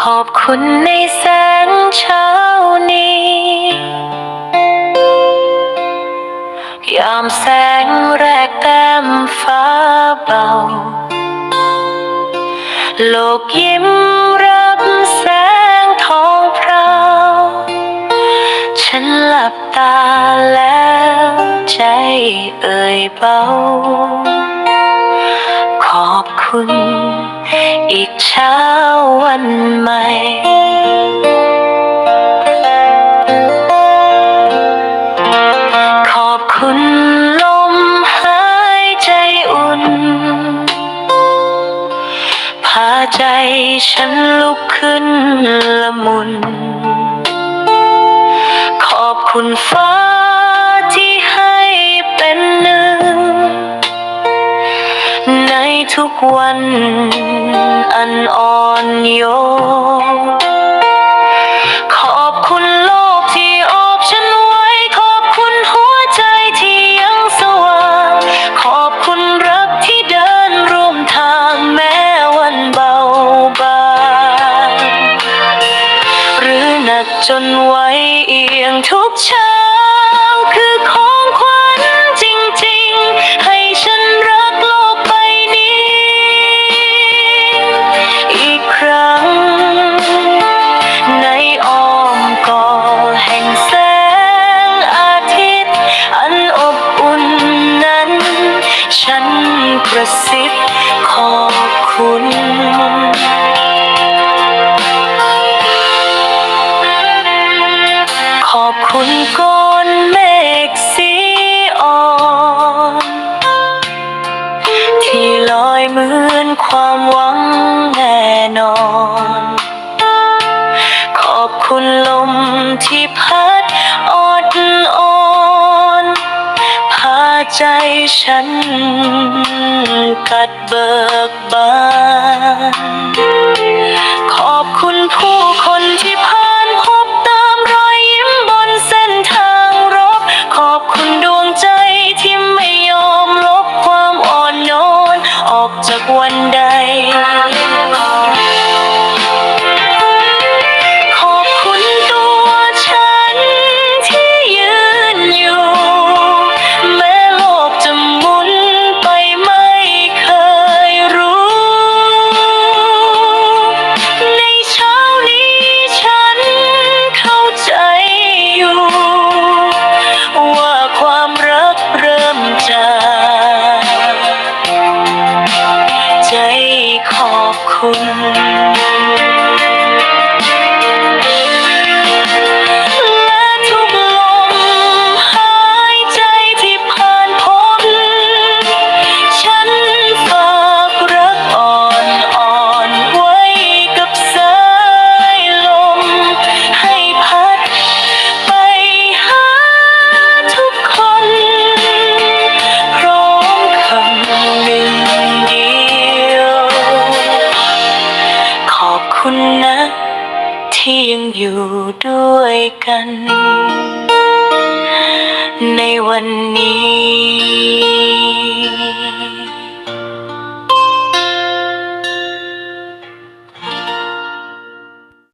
ขอบคุณในแสงเช้านี้ ยามแสงแรกแต้มฟ้าเบา โลกยิ้มรับแสงทองพราว ฉันหลับตาแล้วใจเอ่ยเบา ขอบคุณ อีกเช้าวันใหม่ ขอบคุณลมหายใจอุ่น พาใจฉันลุกขึ้นละมุน ขอบคุณฟ้า ทุกวันอันอ่อนโยนขอบคุณโลกที่อบฉันไว้ ขอบคุณหัวใจที่ยังสว่าง ขอบคุณรักที่เดินร่วมทางแม้วันเบาบางหรือหนักจนไหวเอียงทุกชา คุณลมที่พัดอดอ่อนพาใจฉันกัดเบิกบาน ที่ยังอยู่ด้วยกัน ในวันนี้